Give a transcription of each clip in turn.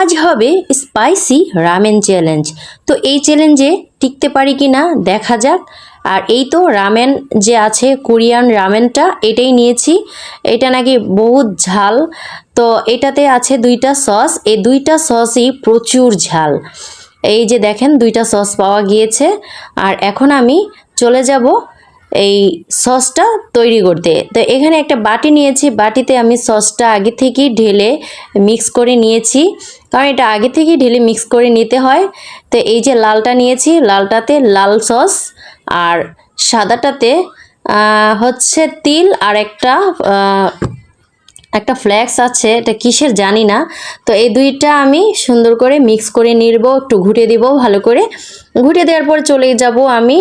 আজ হবে spicy ramen challenge. তো এই চ্যালেঞ্জে টিকতে পারি কি না দেখা যাক। আর এই তো রামেন যে আছে, কোরিয়ান রামেনটা, এটাই নিয়েছি। এটা নাকি বহুত ঝাল। তো এটাতে আছে দুইটা সস। এই দুইটা সসই প্রচুর ঝাল। এই যে দেখেন, দুইটা সস পাওয়া গিয়েছে। আর এখন আমি চলে যাব এই সসটা তৈরি করতে। তো এখানে একটা বাটি নিয়েছি। বাটিতে আমি সসটা আগে থেকেই ঢেলে মিক্স করে নিয়েছি। কারণ এটা আগে থেকেই ঢেলে মিক্স করে নিতে হয়। তো এই যে লালটা নিয়েছি, লালটাতে লাল সস আর সাদাটাতে হচ্ছে তিল আর একটা একটা ফ্ল্যাক্স আছে। এটা কিসের জানি না। তো এই দুইটা আমি সুন্দর করে মিক্স করে নিব একটু ঘুটে দিব ভালো করে। ঘুটে দেওয়ার পর চলে যাব আমি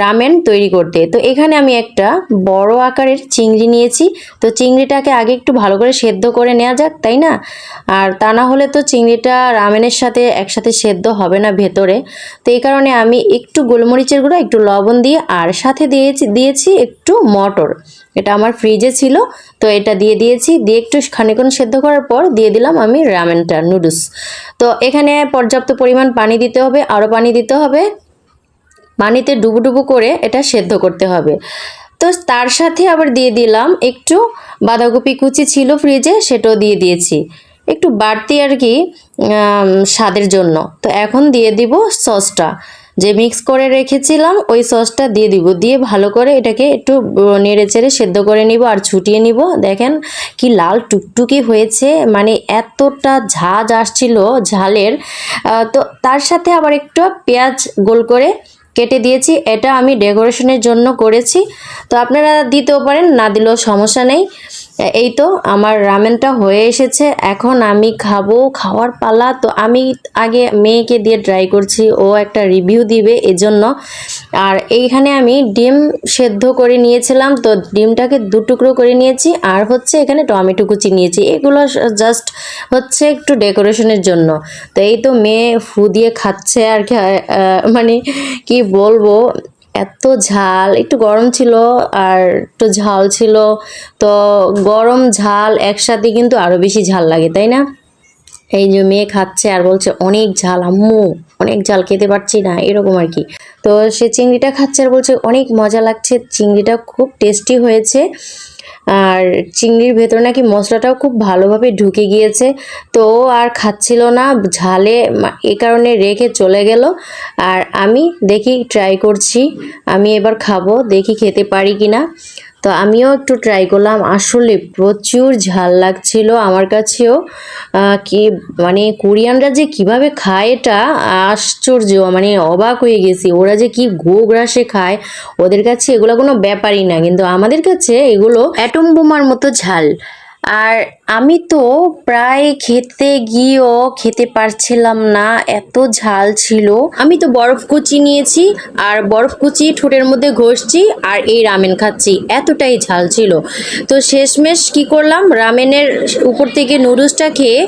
রামেন তৈরি করতে। তো এখানে আমি একটা বড় আকারের চিংড়ি নিয়েছি। তো চিংড়িটাকে আগে একটু ভালো করে সেদ্ধ করে নেওয়া যাক, তাই না? আর তা না হলে তো চিংড়িটা রামেনের সাথে একসাথে সেদ্ধ হবে না ভেতরে। তো এই কারণে আমি একটু গোলমরিচের গুঁড়ো, একটু লবণ দিয়ে, আর সাথে দিয়েছি দিয়েছি একটু মটর। এটা আমার ফ্রিজে ছিল, তো এটা দিয়ে দিয়েছি। দিয়ে একটু খানিক্ষণ সেদ্ধ করার পর দিয়ে দিলাম আমি রামেনটা নুডলস। তো এখানে পর্যাপ্ত পরিমাণ পানি দিতে হবে, আরও পানি দিতে হবে। পানিতে ডুবু ডুবু করে এটা সেদ্ধ করতে হবে। তো তার সাথে আবার দিয়ে দিলাম একটু বাঁধাকপি কুচি ছিল ফ্রিজে, সেটাও দিয়ে দিয়েছি। একটু বাড়তি আর কি স্বাদের জন্য। তো এখন দিয়ে দিব সসটা। যে মিক্স করে রেখেছিলাম, ওই সসটা দিয়ে দিব। দিয়ে ভালো করে এটাকে একটু নেড়ে চেড়ে সেদ্ধ করে নিব আর ছুটিয়ে নিব। দেখেন কি লাল টুকটুকি হয়েছে মানে এতটা ঝাঁজ আসছিল ঝালের। তো তার সাথে আবার একটু পেঁয়াজ গোল করে কেটে দিয়েছি। এটা আমি ডেকোরেশনের জন্য করেছি। তো আপনারা দিতেও পারেন, না দিলেও সমস্যা নেই। এই তো আমার রামেনটা হয়ে এসেছে। এখন আমি খাব খাওয়ার পালা। তো আমি আগে মেয়েকে দিয়ে ট্রাই করছি, ও একটা রিভিউ দিবে এজন্য। আর এইখানে আমি ডিম সেদ্ধ করে নিয়েছিলাম, তো ডিমটাকে দু টুকরো করে নিয়েছি। আর হচ্ছে এখানে টমেটো কুচি নিয়েছি। এগুলো জাস্ট হচ্ছে একটু ডেকোরেশনের জন্য। তো এই তো মেয়ে ফু দিয়ে খাচ্ছে আর মানে কি বলব? এত ঝাল, একটু গরম ছিল আর একটু ঝাল ছিল, তো গরম ঝাল একসাথে কিন্তু আরও বেশি ঝাল লাগে, তাই না? এই যে মেয়ে খাচ্ছে আর বলছে, অনেক ঝাল, আম্মু, অনেক ঝাল খেতে পারছি না, এরকম আর কি। তো সে চিংড়িটা খাচ্ছে আর বলছে, অনেক মজা লাগছে, চিংড়িটা খুব টেস্টি হয়েছে। আর চিংড়ির ভেতরে নাকি মশলাটাও খুব ভালোভাবে ঢুকে গিয়েছে। তো আর খাচ্ছিল না, ঝালে এ কারণে রেখে চলে গেল। আর আমি দেখি ট্রাই করছি। আমি এবার খাব, দেখি খেতে পারি কি না তো আমিও একটু ট্রাই করলাম। আসলে প্রচুর ঝাল লাগছিল আমার কাছেও। কি মানে কোরিয়ানরা যে কীভাবে খায় এটা আশ্চর্য মানে অবাক হয়ে গেছি। ওরা যে কি গো গ্রাসে খায়, ওদের কাছে এগুলো কোনো ব্যাপারই না। কিন্তু আমাদের কাছে এগুলো অ্যাটম বোমার মতো ঝাল। আর আমি তো প্রায় খেতে গিয়েও খেতে পারছিলাম না, এত ঝাল ছিল। আমি তো বরফ কুচি নিয়েছি, আর বরফ কুচি ঠোঁটের মধ্যে ঘষছি, আর এই রামেন খাচ্ছি। এতটাই ঝাল ছিল। তো শেষমেশ কি করলাম? রামেনের উপর থেকে নুডলসটা খেয়ে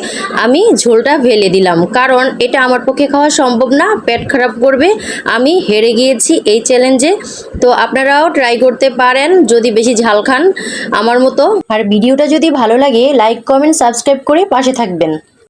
আমি ঝোলটা ফেলে দিলাম। কারণ এটা আমার পক্ষে খাওয়া সম্ভব না, পেট খারাপ করবে। আমি হেরে গিয়েছি এই চ্যালেঞ্জে তো আপনারাও ট্রাই করতে পারেন, যদি বেশি ঝাল খান আমার মতো। আর ভিডিওটা যদি ভালো লাগে লাইক কমেন্ট সাবস্ক্রাইব করে পাশে থাকবেন।